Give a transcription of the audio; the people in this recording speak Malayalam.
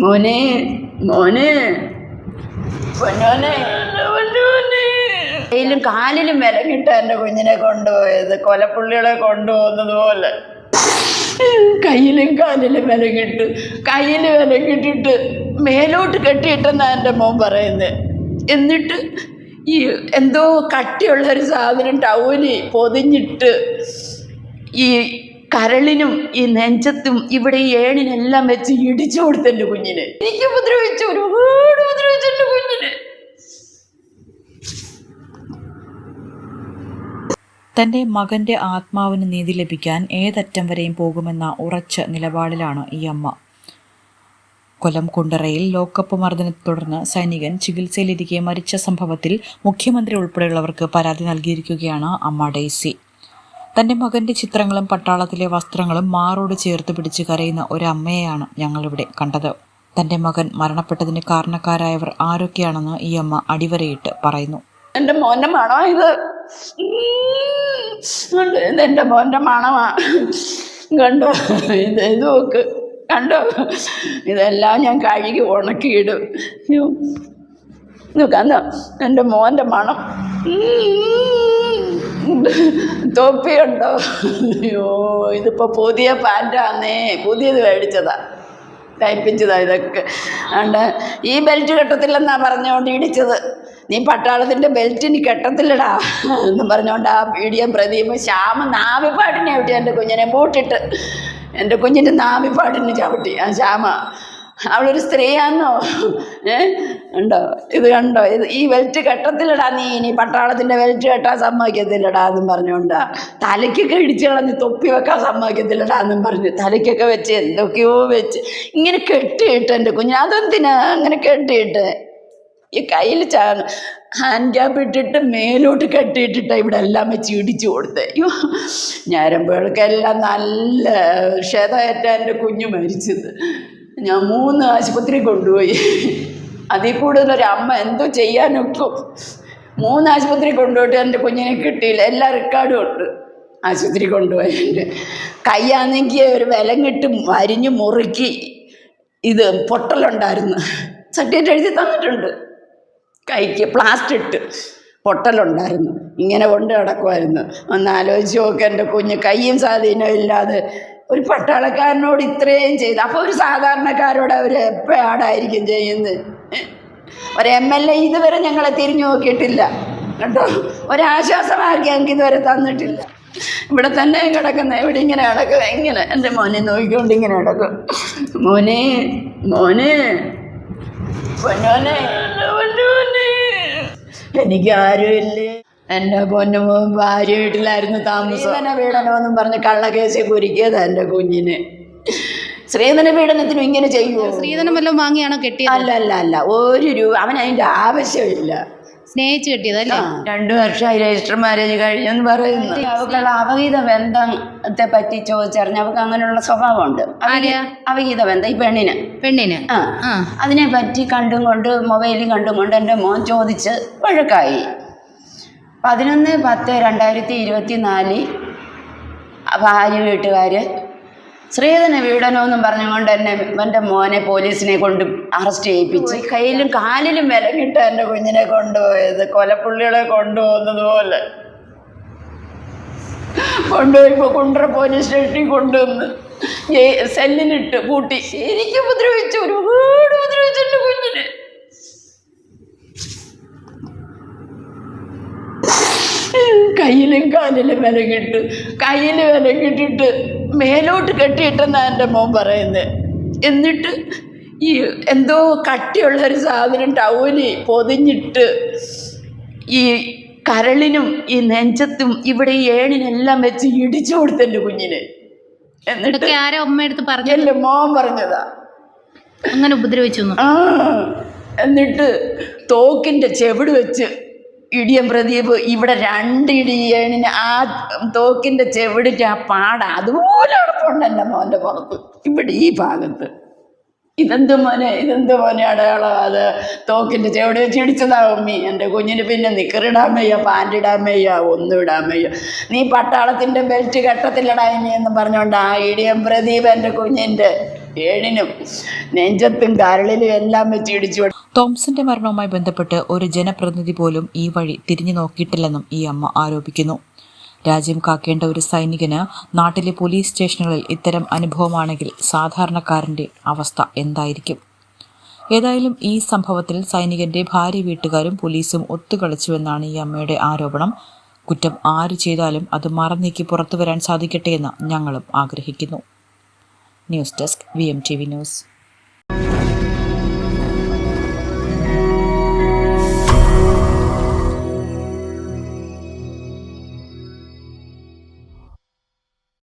മോനെ മോനെ. പൊന്നോനെ. കയ്യിലും കാലിലും വിലങ്ങിട്ട് എന്റെ കുഞ്ഞിനെ കൊണ്ടുപോയത് കൊലപ്പുള്ളികളെ കൊണ്ടുപോകുന്നത് പോലെ. കയ്യിലും കാലിലും വിലങ്ങിട്ട് കയ്യിൽ വിലങ്ങിട്ടിട്ട് മേലോട്ട് കെട്ടിയിട്ടെന്നാണ് എന്റെ മോൻ പറയുന്നത് എന്നിട്ട് ഈ എന്തോ കട്ടിയുള്ള ഒരു സാധനം ടൗലി പൊതിഞ്ഞിട്ട് ഈ കരളിനും ഈ നെഞ്ചത്തും ഇവിടെ ഈ ഏണിനെല്ലാം വെച്ച് ഇടിച്ചു കൊടുത്ത എന്റെ കുഞ്ഞിന്. എനിക്ക് ഉപദ്രവിച്ചു ഒരുപാട് ഉപദ്രവിച്ചു എന്റെ കുഞ്ഞിന്. തന്റെ മകന്റെ ആത്മാവിന് നീതി ലഭിക്കാൻ ഏതറ്റം വരെയും പോകുമെന്ന ഉറച്ച നിലപാടിലാണ് ഈ അമ്മ. കൊല്ലം കുണ്ടറയിൽ ലോക്കപ്പ് മർദ്ദനത്തെ തുടർന്ന് സൈനികൻ ചികിത്സയിലിരിക്കെ മരിച്ച സംഭവത്തിൽ മുഖ്യമന്ത്രി ഉൾപ്പെടെയുള്ളവർക്ക് പരാതി നൽകിയിരിക്കുകയാണ് അമ്മ ഡെയ്സി. തന്റെ മകന്റെ ചിത്രങ്ങളും പട്ടാളത്തിലെ വസ്ത്രങ്ങളും മാറോട് ചേർത്ത് പിടിച്ച് കരയുന്ന ഒരമ്മയെയാണ് ഞങ്ങളിവിടെ കണ്ടത്. തന്റെ മകൻ മരണപ്പെട്ടതിന് കാരണക്കാരായവർ ആരൊക്കെയാണെന്ന് ഈ അമ്മ അടിവരയിട്ട് പറയുന്നു. എന്റെ മോന്റെ മണമാ ഇത്. എന്റെ മോന്റെ മണമാ. കണ്ടോ? ഇത് ഇത് നോക്ക്. കണ്ടോ? ഇതെല്ലാം ഞാൻ കഴുകി ഉണക്കിയിടും എന്റെ മോന്റെ മോന്റെ മണം. തൊപ്പിയുണ്ടോ അയ്യോ ഇതിപ്പോൾ പുതിയ പാന്റാന്നേ പുതിയത് മേടിച്ചതാ. തയ്പ്പിച്ചതാ ഇതൊക്കെ. അതുകൊണ്ട് ഈ ബെൽറ്റ് കെട്ടത്തില്ലെന്നാ പറഞ്ഞുകൊണ്ട് ഇടിച്ചത്. നീ പട്ടാളത്തിന്റെ ബെൽറ്റ് ഇനി കെട്ടത്തില്ലടാ എന്ന് പറഞ്ഞുകൊണ്ട് ആ പീഡിയം പ്രദീപ് ശ്യാമ നാവിപ്പാടിനെ ചവിട്ടി എന്റെ കുഞ്ഞിനെ പൂട്ടിട്ട് എന്റെ കുഞ്ഞിന്റെ നാവിപ്പാടിനെ ചവിട്ടി. ആ ശ്യാമ അവളൊരു സ്ത്രീയാന്നോ? ഏ? ഉണ്ടോ? ഇത് കണ്ടോ? ഇത് ഈ വെൽറ്റ് കെട്ടത്തില്ലടാ നീ. ഇനി പട്ടാളത്തിന്റെ വെൽറ്റ് കെട്ടാൻ സമ്മതിക്കത്തില്ലടാ എന്നും പറഞ്ഞുകൊണ്ട് തലയ്ക്കൊക്കെ ഇടിച്ചു കളഞ്ഞ് തൊപ്പി വെക്കാൻ സമ്മതിക്കത്തില്ലടാ എന്നും പറഞ്ഞു തലയ്ക്കൊക്കെ വെച്ച് എന്തൊക്കെയോ വെച്ച്. ഇങ്ങനെ കെട്ടിയിട്ട് എന്റെ കുഞ്ഞിന്. അതെന്തിനാ അങ്ങനെ കെട്ടിയിട്ട്? ഈ കയ്യിൽ ചാ ഹാൻഡ് ക്യാപ്പ് ഇട്ടിട്ട് മേലോട്ട് കെട്ടിയിട്ടിട്ട് ഇവിടെ എല്ലാം വെച്ച് ഇടിച്ചു കൊടുത്തേ. അയ്യോ ഞരമ്പുകൾക്കെല്ലാം നല്ല ക്ഷതയേറ്റ എന്റെ കുഞ്ഞ് മരിച്ചത്. ഞാൻ മൂന്ന് ആശുപത്രി കൊണ്ടുപോയി. അതിൽ കൂടുതൽ ഒരു അമ്മ എന്തോ ചെയ്യാനൊക്കും മൂന്ന് ആശുപത്രി കൊണ്ടുപോയിട്ട് എന്റെ കുഞ്ഞിനെ കിട്ടിയില്ല. എല്ലാ റെക്കോർഡും ഉണ്ട്. ആശുപത്രി കൊണ്ടുപോയതിന്റെ കൈയാണെങ്കിൽ ഒരു വിലം കിട്ടും വരിഞ്ഞ് മുറുക്കി ഇത് പൊട്ടലുണ്ടായിരുന്നു. സർട്ടിഫിക്കറ്റ് എഴുതി തന്നിട്ടുണ്ട്. കൈക്ക് പ്ലാസ്റ്റർ ഇട്ട് പൊട്ടലുണ്ടായിരുന്നു. ഇങ്ങനെ കൊണ്ട് കിടക്കുമായിരുന്നു ഒന്ന് ആലോചിച്ച് നോക്കി എന്റെ കുഞ്ഞ് കൈയും സ്വാധീനവും ഇല്ലാതെ ഒരു പട്ടാളക്കാരനോട് ഇത്രയും ചെയ്ത്. അപ്പോൾ ഒരു സാധാരണക്കാരോട് അവർ എപ്പോഴാടായിരിക്കും ചെയ്യുന്നത്? ഒരു എം എൽ എ ഇതുവരെ ഞങ്ങളെ തിരിഞ്ഞു നോക്കിയിട്ടില്ല. കേട്ടോ? ഒരാശ്വാസമാക്കി ഞങ്ങൾക്ക് ഇതുവരെ തന്നിട്ടില്ല. ഇവിടെ തന്നെ കിടക്കുന്ന ഇവിടെ ഇങ്ങനെ കിടക്കുക ഇങ്ങനെ. എന്റെ മോനെ നോക്കിക്കൊണ്ട് ഇങ്ങനെ കിടക്കും. മോനെ മോനെ. പൊന്നോനെ പൊന്നോനെ. എനിക്ക് ആരുമില്ലേ. എന്റെ പൊന്നു ഭാര്യ വീട്ടിലായിരുന്നു താമസം. എന്നെ വീടനോന്നും പറഞ്ഞ് കള്ളക്കേസിൽ കുരുക്കിയതാ എന്റെ കുഞ്ഞിന്. ശ്രീധന പീഡനത്തിനും ഇങ്ങനെ ചെയ്യുമോ സ്ത്രീധനം വല്ലതും വാങ്ങിയാണോ കെട്ടിയത്? അല്ല അല്ല അല്ല. ഒരു രൂപ അവൻ അതിന്റെ ആവശ്യമില്ല. സ്നേഹിച്ച് കെട്ടിയതല്ലേ? രണ്ടു വർഷമായി രജിസ്റ്റർ മാരേജ് കഴിഞ്ഞെന്ന് പറയുന്നു. അവക്കുള്ള അവഹിത ബന്ധത്തെ പറ്റി ചോദിച്ചറിഞ്ഞ അവക്ക് അങ്ങനെയുള്ള സ്വഭാവമുണ്ട്. അവഹിത- ബന്ധം ഈ പെണ്ണിന്. പെണ്ണിന്? ആ. അതിനെ പറ്റി കണ്ടും കൊണ്ട് മൊബൈലിൽ കണ്ടും കൊണ്ട് എന്റെ മോൻ ചോദിച്ച് വഴക്കായി. പതിനൊന്ന് പത്ത് രണ്ടായിരത്തി ഇരുപത്തി നാലിൽ ഭാര്യ വീട്ടുകാർ ശ്രീധന പീഡനമെന്നും പറഞ്ഞുകൊണ്ട് എന്നെ എന്റെ മോനെ പോലീസിനെ കൊണ്ട് അറസ്റ്റ് ചെയ്യിപ്പിച്ച് കയ്യിലും കാലിലും വിലങ്ങിട്ട് എന്റെ കുഞ്ഞിനെ കൊണ്ടുപോയത് കൊലപ്പുള്ളികളെ കൊണ്ടുപോകുന്നതുപോലെ കൊണ്ടുപോയിപ്പോൾ കുണ്ട്ര പോലീസ് സ്റ്റേഷനിൽ കൊണ്ടുവന്ന് സെല്ലിനിട്ട് സെല്ലിലിട്ട് പൂട്ടി. ശരിക്കും ഉപദ്രവിച്ചു ഒരുപാട് ഉപദ്രവിച്ചു എന്റെ കുഞ്ഞിനെ. കയ്യിലും കാലിലും വിലങ്ങിട്ട് കയ്യിൽ വിലങ്ങിട്ടിട്ട് മേലോട്ട് കെട്ടിയിട്ടെന്നാണ് എന്റെ മോൻ പറയുന്നത് എന്നിട്ട് ഈ എന്തോ കട്ടിയുള്ളൊരു സാധനം ടൗലി പൊതിഞ്ഞിട്ട് ഈ കരളിനും ഈ നെഞ്ചത്തും ഇവിടെ ഈ ഏണിനെല്ലാം വെച്ച് ഇടിച്ചു കൊടുത്തെന്റെ കുഞ്ഞിന്. എന്നിട്ട് ആരോ അമ്മ എടുത്ത് പറഞ്ഞു എന്റെ മോൻ പറഞ്ഞതാ. അങ്ങനെ ഉപദ്രവിച്ചു എന്നിട്ട് തോക്കിന്റെ ചെവിട് വെച്ച് ഇടിയൻ പ്രദീപ് ഇവിടെ രണ്ട് ഇടിയണിന് ആ തോക്കിന്റെ ചെവിടിന്റെ ആ പാട അതുപോലെ അടപ്പുണ്ട് എന്റെ മോന്റെ പുറത്ത്. ഇവിടെ ഈ ഭാഗത്ത്. ഇതെന്ത് മോനെ ഇതെന്ത് മോനെ അടയാളം അത്? തോക്കിന്റെ ചെവിട് വെച്ച് ഇടിച്ചതാവും ഉമ്മി. എന്റെ കുഞ്ഞിന് പിന്നെ നിക്കറിടാൻ വയ്യ ഇടാൻ വയ്യ ഒന്നും ഇടാൻ വയ്യ. നീ പട്ടാളത്തിന്റെ ബെൽറ്റ് കെട്ടത്തില്ലടാ ഇനി എന്ന് പറഞ്ഞുകൊണ്ട് ആ ഇടിയൻ പ്രദീപ് എന്റെ കുഞ്ഞിന്റെ ഏഴിനും നെഞ്ചത്തും കരളിലും എല്ലാം വെച്ച് ഇടിച്ചു തോംസന്റെ മരണവുമായി ബന്ധപ്പെട്ട് ഒരു ജനപ്രതിനിധി പോലും ഈ വഴി തിരിഞ്ഞു നോക്കിയിട്ടില്ലെന്നും ഈ അമ്മ ആരോപിക്കുന്നു. രാജ്യം കാക്കേണ്ട ഒരു സൈനികന് നാട്ടിലെ പോലീസ് സ്റ്റേഷനുകളിൽ ഇത്തരം അനുഭവമാണെങ്കിൽ സാധാരണക്കാരന്റെ അവസ്ഥ എന്തായിരിക്കും? ഏതായാലും ഈ സംഭവത്തിൽ സൈനികന്റെ ഭാര്യ വീട്ടുകാരും പോലീസും ഒത്തുകളിച്ചുവെന്നാണ് ഈ അമ്മയുടെ ആരോപണം. കുറ്റം ആര് ചെയ്താലും അത് മറന്നീക്കി പുറത്തു വരാൻ സാധിക്കട്ടെ എന്ന് ഞങ്ങളും ആഗ്രഹിക്കുന്നു. News desk V news.